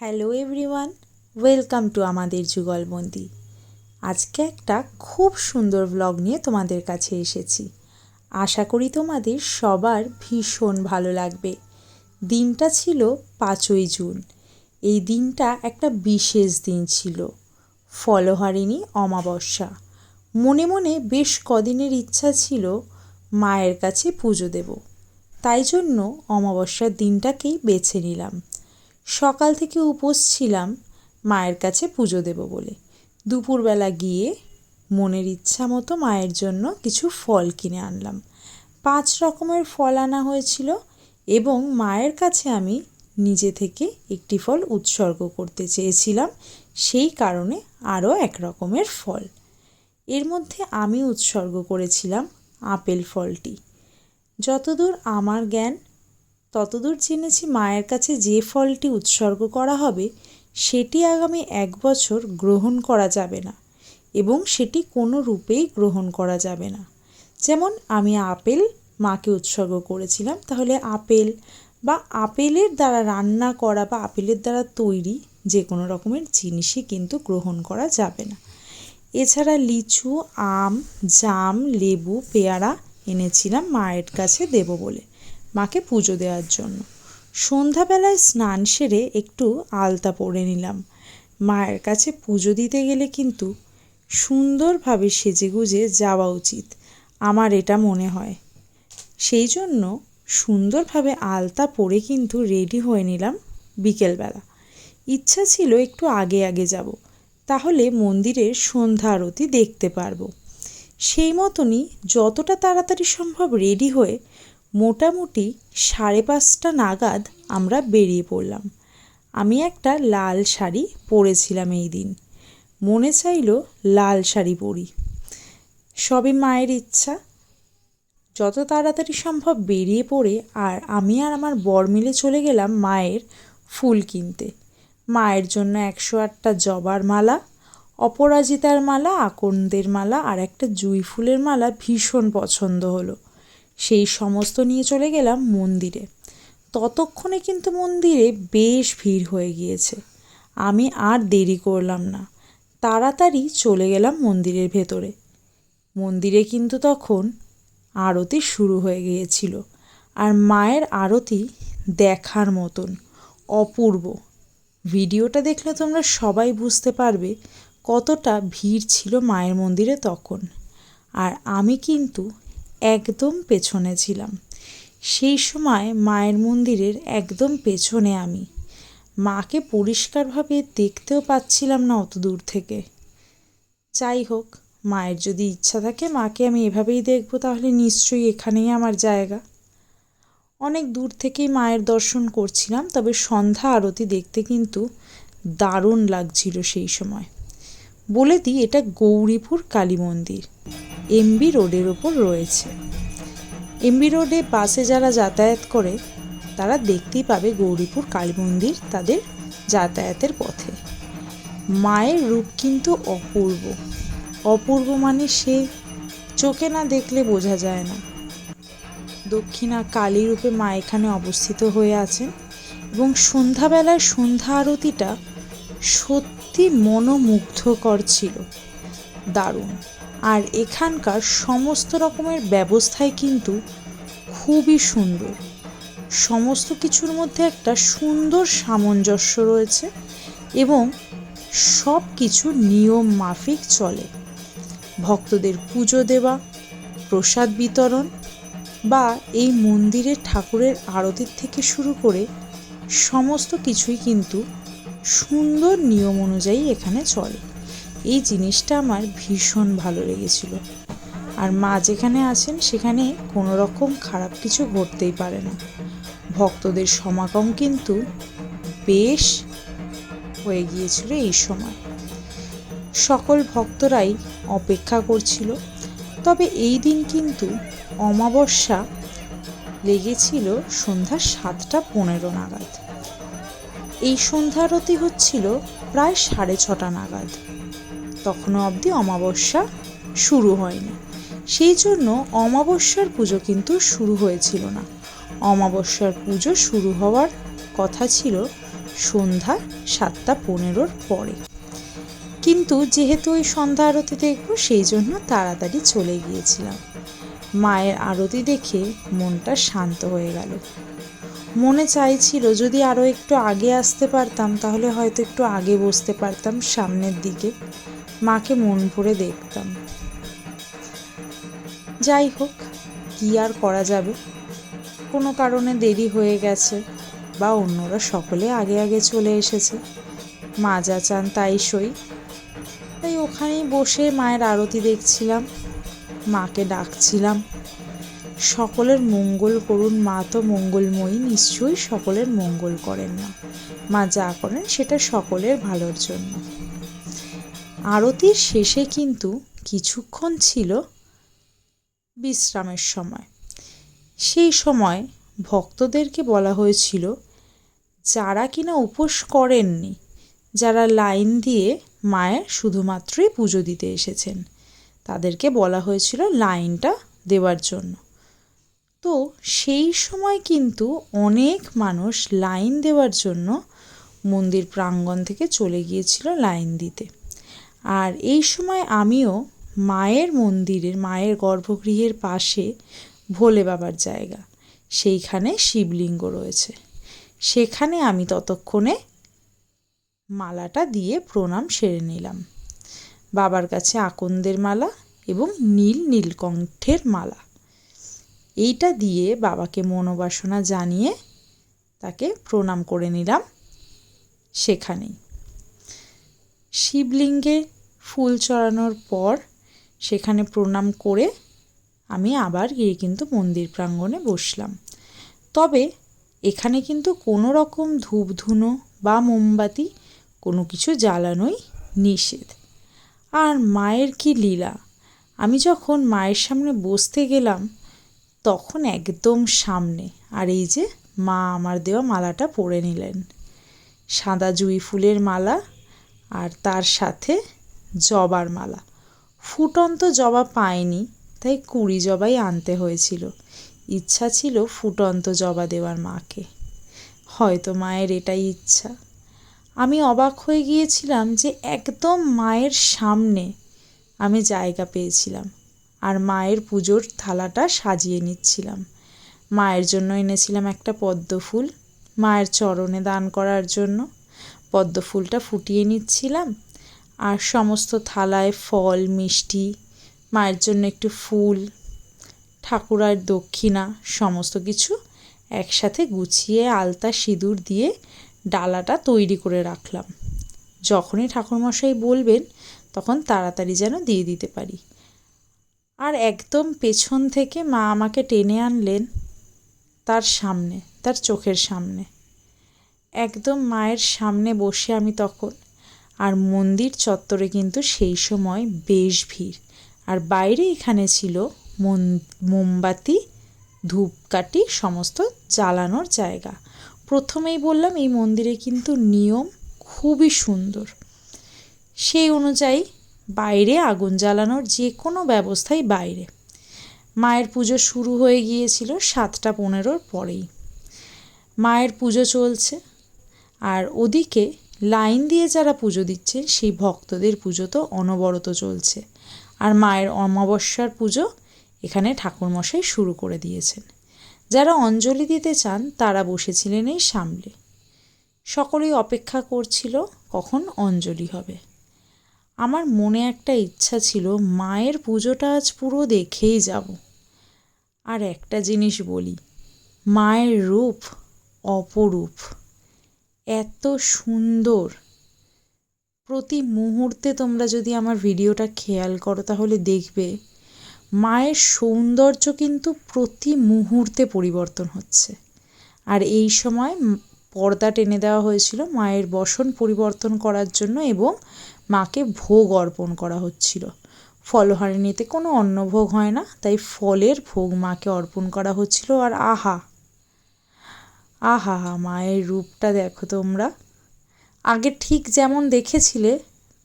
Hello everyone, welcome to আমাদের যুগলবন্দি আজকে একটা খুব সুন্দর ব্লগ নিয়ে তোমাদের কাছে এসেছি। আশা করি তোমাদের সবার ভীষণ ভালো লাগবে। দিনটা ছিল পাঁচই জুন। এই দিনটা একটা বিশেষ দিন ছিল। ফলহারিণী অমাবস্যা। মনে মনে বেশ কদিনের ইচ্ছা ছিল মায়ের কাছে পুজো দেব। তাই জন্য অমাবস্যার দিনটাকেই বেছে নিলাম। সকাল থেকে উপোস ছিলাম মায়ের কাছে পুজো দেব বলে। দুপুরবেলা গিয়ে মনের ইচ্ছা মতো মায়ের জন্য কিছু ফল কিনে আনলাম। পাঁচ রকমের ফল আনা হয়েছিল এবং মায়ের কাছে আমি নিজে থেকে একটি ফল উৎসর্গ করতে চেয়েছিলাম, সেই কারণে আরও এক রকমের ফল। এর মধ্যে আমি উৎসর্গ করেছিলাম আপেল ফলটি। যতদূর আমার জ্ঞান ততদূর জেনেছি মায়ের কাছে যে ফলটি উৎসর্গ করা হবে, সেটি আগামী এক বছর গ্রহণ করা যাবে না এবং সেটি কোনো রূপেই গ্রহণ করা যাবে না। যেমন আমি আপেল মাকে উৎসর্গ করেছিলাম, তাহলে আপেল বা আপেলের দ্বারা রান্না করা বা আপেলের দ্বারা তৈরি যে কোনো রকমের জিনিসই কিন্তু গ্রহণ করা যাবে না। এছাড়া লিচু, আম, জাম, লেবু, পেয়ারা এনেছিলাম মায়ের কাছে দেব বলে। মাকে পুজো দেওয়ার জন্য। সন্ধ্যাবেলায় স্নান সেরে একটু আলতা পরে নিলাম। মায়ের কাছে পুজো দিতে গেলে কিন্তু সুন্দরভাবে সেজেগুজে যাওয়া উচিত, আমার এটা মনে হয়। সেই জন্য সুন্দরভাবে আলতা পরে কিন্তু রেডি হয়ে নিলাম বিকেলবেলা। ইচ্ছা ছিল একটু আগে আগে যাব, তাহলে মন্দিরের সন্ধ্যা আরতি দেখতে পারব। সেই মতনই যতটা তাড়াতাড়ি সম্ভব রেডি হয়ে মোটামুটি সাড়ে পাঁচটা নাগাদ আমরা বেরিয়ে পড়লাম। আমি একটা লাল শাড়ি পরেছিলাম এই দিন। মনে চাইল লাল শাড়ি পরি। সবে মায়ের ইচ্ছা। যত তাড়াতাড়ি সম্ভব বেরিয়ে পড়ে আর আমি আর আমার বর মিলে চলে গেলাম মায়ের ফুল কিনতে। মায়ের জন্য একশো আটটা জবার মালা, অপরাজিতার মালা, আকন্দের মালা আর একটা জুঁই ফুলের মালা ভীষণ পছন্দ হলো। সেই সমস্ত নিয়ে চলে গেলাম মন্দিরে। ততক্ষণে কিন্তু মন্দিরে বেশ ভিড় হয়ে গিয়েছে। আমি আর দেরি করলাম না। তাড়াতাড়ি চলে গেলাম মন্দিরের ভেতরে। মন্দিরে কিন্তু তখন আরতি শুরু হয়ে গিয়েছিল আর মায়ের আরতি দেখার মতন, অপূর্ব। ভিডিওটা দেখলে তোমরা সবাই বুঝতে পারবে কতটা ভিড় ছিল মায়ের মন্দিরে তখন। আর আমি কিন্তু একদম পেছনে ছিলাম। সেই সময় মায়ের মন্দিরের একদম পেছনে আমি। মাকে পরিষ্কারভাবে দেখতেও পাচ্ছিলাম না অত দূর থেকে। যাই হোক, মায়ের যদি ইচ্ছা থাকে মাকে আমি এভাবেই দেখব তাহলে নিশ্চয়ই এখানেই আমার জায়গা। অনেক দূর থেকেই মায়ের দর্শন করছিলাম, তবে সন্ধ্যা আরতি দেখতে কিন্তু দারুণ লাগছিল সেই সময়। বলে দিই, এটা গৌরীপুর কালী মন্দির। এমবি রোডের ওপর রয়েছে। এমবি রোডে বাসে যারা যাতায়াত করে, তারা দেখতেই পাবে গৌরীপুর কালী মন্দির তাদের যাতায়াতের পথে। মায়ের রূপ কিন্তু অপূর্ব। অপূর্ব মানে সে চোখে না দেখলে বোঝা যায় না। দক্ষিণা কালী রূপে মা এখানে অবস্থিত হয়ে আছেন এবং সন্ধ্যাবেলায় সন্ধ্যা আরতিটা সত্যি মনোমুগ্ধকর ছিল। দারুণ। আর এখানকার সমস্ত রকমের ব্যবস্থাই কিন্তু খুবই সুন্দর। সমস্ত কিছুর মধ্যে একটা সুন্দর সামঞ্জস্য রয়েছে এবং সব কিছু নিয়ম মাফিক চলে। ভক্তদের পুজো দেওয়া, প্রসাদ বিতরণ বা এই মন্দিরের ঠাকুরের আরতির থেকে শুরু করে সমস্ত কিছুই কিন্তু সুন্দর নিয়ম অনুযায়ী এখানে চলে। এই জিনিসটা আমার ভীষণ ভালো লেগেছিল। আর মা যেখানে আছেন, সেখানে কোনো রকম খারাপ কিছু ঘটতেই পারে না। ভক্তদের সমাগম কিন্তু বেশ হয়ে গিয়েছিল এই সময়। সকল ভক্তরাই অপেক্ষা করছিল। তবে এই দিন কিন্তু অমাবস্যা লেগেছিল সন্ধ্যা সাতটা পনেরো নাগাদ। এই সন্ধ্যারতি হচ্ছিল প্রায় সাড়ে ছটা নাগাদ। তখনও অবধি অমাবস্যা শুরু হয়নি। সেই জন্য অমাবস্যার পুজো কিন্তু শুরু হয়েছিল না। অমাবস্যার পুজো শুরু হওয়ার কথা ছিল সন্ধ্যা সাতটা পনেরোর পরে। কিন্তু যেহেতু ওই সন্ধ্যা আরতি দেখব, সেই জন্য তাড়াতাড়ি চলে গিয়েছিলাম। মায়ের আরতি দেখে মনটা শান্ত হয়ে গেল। মনে চাইছিল যদি আরও একটু আগে আসতে পারতাম, তাহলে হয়তো একটু আগে বসতে পারতাম সামনের দিকে। মাকে মন ভরে দেখতাম। যাই হোক, কী আর করা যাবে? কোনো কারণে দেরি হয়ে গেছে বা অন্যরা সকলে আগে আগে চলে এসেছে। মা যা চান তাই সই। তাই ওখানেই বসে মায়ের আরতি দেখছিলাম, মাকে ডাকছিলাম। সকলের মঙ্গল করুন, মা তো মঙ্গলময়ী, নিশ্চয়ই সকলের মঙ্গল করেন না মা যা করেন সেটা সকলের ভালোর জন্য। আরতির শেষে কিন্তু কিছুক্ষণ ছিল বিশ্রামের সময়। সেই সময় ভক্তদেরকে বলা হয়েছিল, যারা কিনা উপোস করেননি, যারা লাইন দিয়ে মায়ের শুধুমাত্রই পুজো দিতে এসেছেন, তাদেরকে বলা হয়েছিল লাইনটা দেওয়ার জন্য। তো সেই সময় কিন্তু অনেক মানুষ লাইন দেওয়ার জন্য মন্দির প্রাঙ্গণ থেকে চলে গিয়েছিল লাইন দিতে। আর এই সময় আমিও মায়ের মন্দিরের, মায়ের গর্ভগৃহের পাশে ভোলে বাবার জায়গা। সেইখানে শিবলিঙ্গ রয়েছে। সেখানে আমি ততক্ষণে মালাটা দিয়ে প্রণাম সেরে নিলাম। বাবার কাছে আকন্দের মালা এবং নীল নীলকণ্ঠের মালা। এইটা দিয়ে বাবাকে মনোবাসনা জানিয়ে তাকে প্রণাম করে নিলাম সেখানেই। শিবলিঙ্গে ফুল চড়ানোর পর সেখানে প্রণাম করে আমি আবার গিয়ে কিন্তু মন্দির প্রাঙ্গণে বসলাম। তবে এখানে কিন্তু কোনো রকম ধূপ ধুনো বা মোমবাতি কোনো কিছু জ্বালানোই নিষেধ। আর মায়ের কি লীলা? আমি যখন মায়ের সামনে বসতে গেলাম, তখন একদম সামনে, আর এই যে মা আমার দেওয়া মালাটা পরে নিলেন। সাদা জুঁই ফুলের মালা আর তার সাথে জবার মালা। ফুটন্ত জবা পায়নি, তাই কুড়ি জবাই আনতে হয়েছিল। ইচ্ছা ছিল ফুটন্ত জবা দেওয়ার মাকে। হয়তো মায়ের এটাই ইচ্ছা। আমি অবাক হয়ে গিয়েছিলাম যে একদম মায়ের সামনে আমি জায়গা পেয়েছিলাম আর মায়ের পুজোর থালাটা সাজিয়ে নিচ্ছিলাম। মায়ের জন্য এনেছিলাম একটা পদ্ম ফুল, মায়ের চরণে দান করার জন্য পদ্ম ফুলটা ফুটিয়ে নিচ্ছিলাম আর সমস্ত থালায় ফল, মিষ্টি, মায়ের জন্য একটু ফুল ঠাকুরার দক্ষিণা, সমস্ত কিছু একসাথে গুছিয়ে আলতা সিঁদুর দিয়ে ডালাটা তৈরি করে রাখলাম। যখনই ঠাকুরমশাই বলবেন, তখন তাড়াতাড়ি যেন দিয়ে দিতে পারি। আর একদম পেছন থেকে মা আমাকে টেনে আনলেন তার সামনে, তার চোখের সামনে। একদম মায়ের সামনে বসে আমি তখন আর মন্দির চত্বরে কিন্তু সেই সময় বেশ ভিড়। আর বাইরে এখানে ছিল মোমবাতি, ধূপকাঠি, সমস্ত জ্বালানোর জায়গা। প্রথমেই বললাম এই মন্দিরে কিন্তু নিয়ম খুবই সুন্দর। সেই অনুযায়ী বাইরে আগুন জ্বালানোর যে কোনো ব্যবস্থাই বাইরে। মায়ের পুজো শুরু হয়ে গিয়েছিল সাতটা পনেরোর পরেই। মায়ের পুজো চলছে। আর ওদিকে লাইন দিয়ে যারা পুজো দিচ্ছে সেই ভক্তদের পুজো তো অনবরত চলছে। আর মায়ের অমাবস্যার পুজো এখানে ঠাকুরমশাই শুরু করে দিয়েছেন। যারা অঞ্জলি দিতে চান, তারা বসেছিলেন এই সামলে। সকলেই অপেক্ষা করছিল কখন অঞ্জলি হবে। আমার মনে একটা ইচ্ছা ছিল, মায়ের পুজোটা আজ পুরো দেখেই যাব। আর একটা জিনিস বলি, মায়ের রূপ অপরূপ। এত সুন্দর। প্রতি মুহূর্তে তোমরা যদি আমার ভিডিওটা খেয়াল করো তাহলে দেখবে, মায়ের সৌন্দর্য কিন্তু প্রতি মুহূর্তে পরিবর্তন হচ্ছে। আর এই সময় পর্দা টেনে দেওয়া হয়েছিল মায়ের বসন পরিবর্তন করার জন্য এবং মাকে ভোগ অর্পণ করা হচ্ছিল। ফলহারিণীতে কোনো অন্নভোগ হয় না, তাই ফলের ভোগ মাকে অর্পণ করা হচ্ছিল। আর আহা! আহা হা মায়ের রূপটা দেখো তোমরা। আগে ঠিক যেমন দেখেছিলে,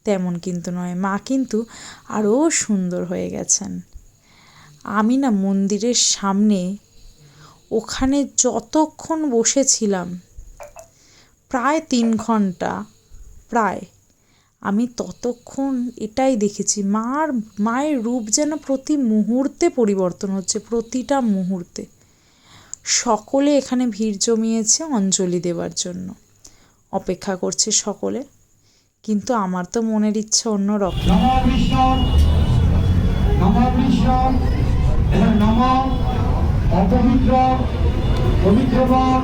তেমন কিন্তু নয়। মা কিন্তু আরও সুন্দর হয়ে গেছেন। আমি না মন্দিরের সামনে ওখানে যতক্ষণ বসেছিলাম, প্রায় তিন ঘণ্টা, প্রায়, আমি ততক্ষণ এটাই দেখেছি। মার, মায়ের রূপ যেন প্রতি মুহূর্তে পরিবর্তন হচ্ছে, প্রতিটা মুহূর্তে। সকলে এখানে ভিড় জমিয়েছে অঞ্জলি দেওয়ার জন্য। অপেক্ষা করছে সকলে। কিন্তু আমার তো মনের ইচ্ছে অন্য রকম। অপবিত্র। পবিত্রবান।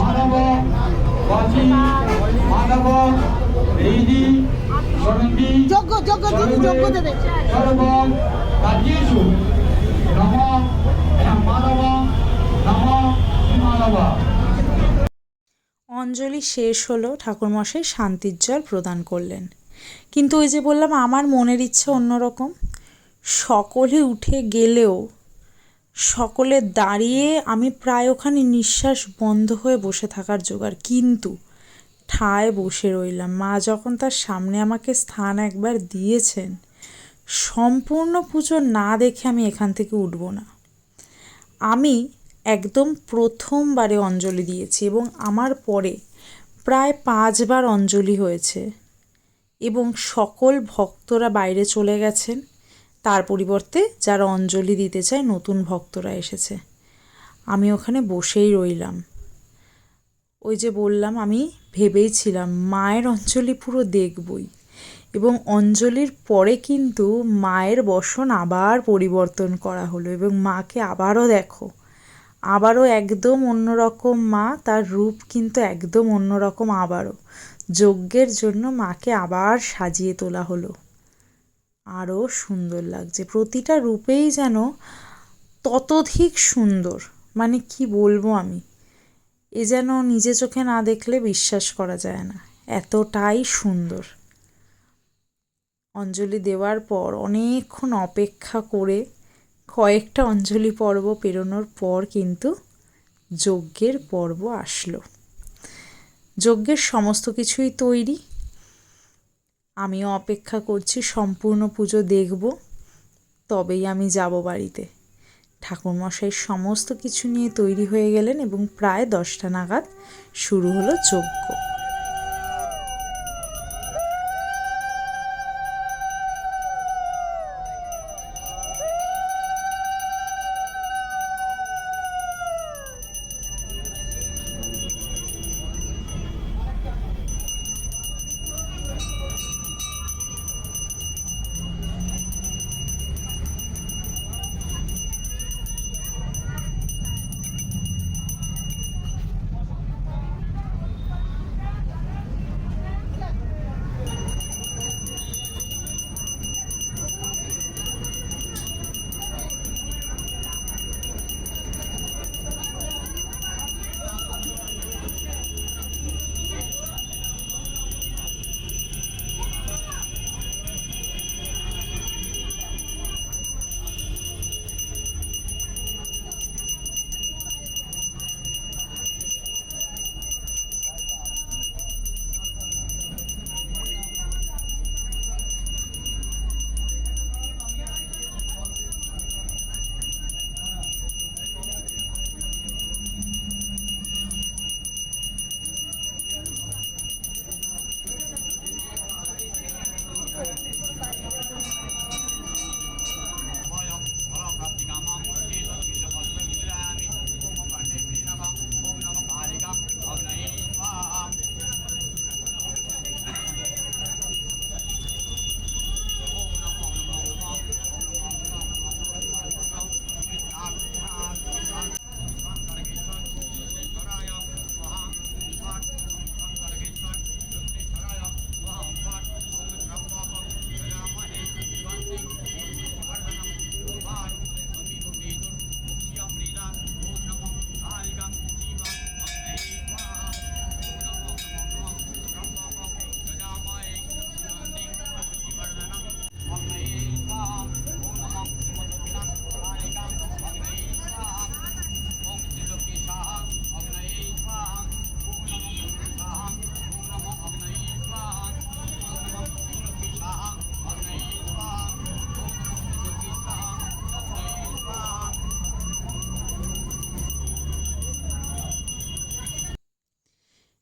মানব বাচী মানব সরন্তি যোগ্য যোগ্য দিদি যোগ্য দেবে। সর্বং নম মানব নম মানব। অঞ্জলি শেষ হলো ঠাকুরমশাই শান্তির জল প্রদান করলেন। কিন্তু ওই যে বললাম আমার মনের ইচ্ছা অন্যরকম। সকলে উঠে গেলেও সকলে দাঁড়িয়ে আমি প্রায় ওখানে নিঃশ্বাস বন্ধ হয়ে বসে থাকার জোগাড়। কিন্তু ঠায় বসে রইলাম। মা যখন তার সামনে আমাকে স্থান একবার দিয়েছেন, সম্পূর্ণ পুজো না দেখে আমি এখান থেকে উঠব না। আমি একদম প্রথমবারে অঞ্জলি দিয়েছি এবং আমার পরে প্রায় পাঁচবার অঞ্জলি হয়েছে এবং সকল ভক্তরা বাইরে চলে গেছেন। তার পরিবর্তে যারা অঞ্জলি দিতে চায়, নতুন ভক্তরা এসেছে। আমি ওখানে বসেই রইলাম। ওই যে বললাম, আমি ভেবেই ছিলাম, মায়ের অঞ্জলি পুরো দেখবই। এবং অঞ্জলির পরে কিন্তু মায়ের বসন আবার পরিবর্তন করা হলো এবং মাকে আবারও দেখো। আবারও একদম অন্যরকম মা, তার রূপ কিন্তু একদম অন্যরকম আবারও। যজ্ঞের জন্য মাকে আবার সাজিয়ে তোলা হলো। আরও সুন্দর লাগছে। প্রতিটা রূপেই যেন ততোধিক সুন্দর। মানে কি বলব আমি? এ যেন নিজে চোখে না দেখলে বিশ্বাস করা যায় না। এতটাই সুন্দর। অঞ্জলি দেওয়ার পর, অনেকক্ষণ অপেক্ষা করে কয়েকটা অঞ্জলি পর্ব পেরোনোর পর কিন্তু যজ্ঞের পর্ব আসলো। যজ্ঞের সমস্ত কিছুই তৈরি। আমিও অপেক্ষা করছি সম্পূর্ণ পুজো দেখব, তবেই আমি যাব বাড়িতে। ঠাকুরমশাই সমস্ত কিছু নিয়ে তৈরি হয়ে গেলেন এবং প্রায় দশটা নাগাদ শুরু হলো যজ্ঞ।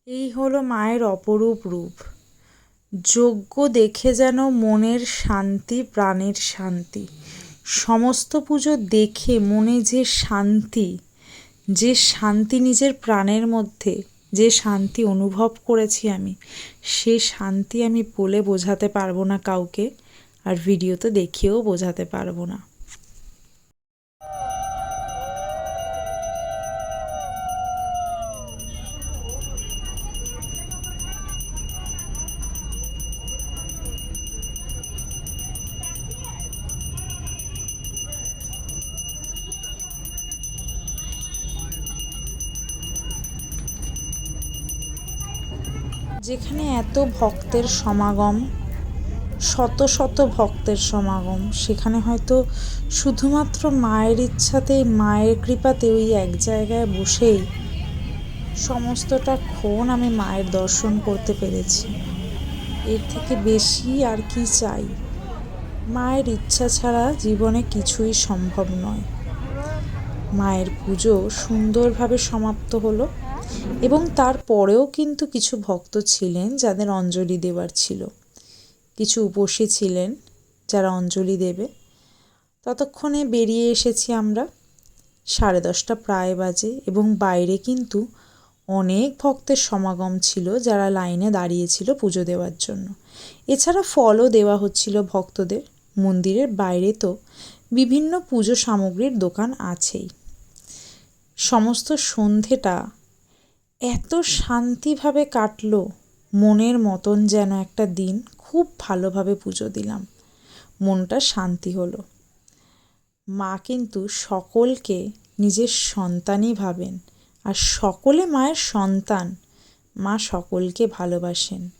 এই হলো মায়ের অপরূপ রূপ। যজ্ঞ দেখে যেন মনের শান্তি, প্রাণের শান্তি। সমস্ত পুজো দেখে মনে যে শান্তি যে শান্তি নিজের প্রাণের মধ্যে, যে শান্তি অনুভব করেছি আমি, সে শান্তি আমি বলে বোঝাতে পারব না কাউকে, আর ভিডিওতে দেখিয়েও বোঝাতে পারব না। যেখানে এত ভক্তের সমাগম, শত শত ভক্তের সমাগম, সেখানে হয়তো শুধুমাত্র মায়ের ইচ্ছাতেই, মায়ের কৃপাতে ওই এক জায়গায় বসেই সমস্তটা ক্ষণ আমি মায়ের দর্শন করতে পেরেছি। এর থেকে বেশি আর কি চাই? মায়ের ইচ্ছা ছাড়া জীবনে কিছুই সম্ভব নয়। মায়ের পুজো সুন্দরভাবে সমাপ্ত হলো। এবং তারপরেও কিন্তু কিছু ভক্ত ছিলেন যাদের অঞ্জলি দেওয়ার ছিল। কিছু উপসী ছিলেন যারা অঞ্জলি দেবে। ততক্ষণে বেরিয়ে এসেছি আমরা। সাড়ে দশটা প্রায় বাজে এবং বাইরে কিন্তু অনেক ভক্তের সমাগম ছিল যারা লাইনে দাঁড়িয়েছিল পুজো দেওয়ার জন্য। এছাড়া ফলও দেওয়া হচ্ছিল ভক্তদের। মন্দিরের বাইরে তো বিভিন্ন পুজো সামগ্রীর দোকান আছেই। সমস্ত সন্ধেটা এত শান্তিভাবে কাটলো, মনের মতন যেন একটা দিন খুব ভালোভাবে পুজো দিলাম। মনটা শান্তি হলো। মা কিন্তু সকলকে নিজের সন্তানই ভাবেন আর সকলে মায়ের সন্তান। মা সকলকে ভালোবাসেন।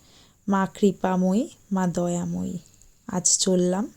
মা কৃপাময়ী, মা দয়াময়ী। আজ চললাম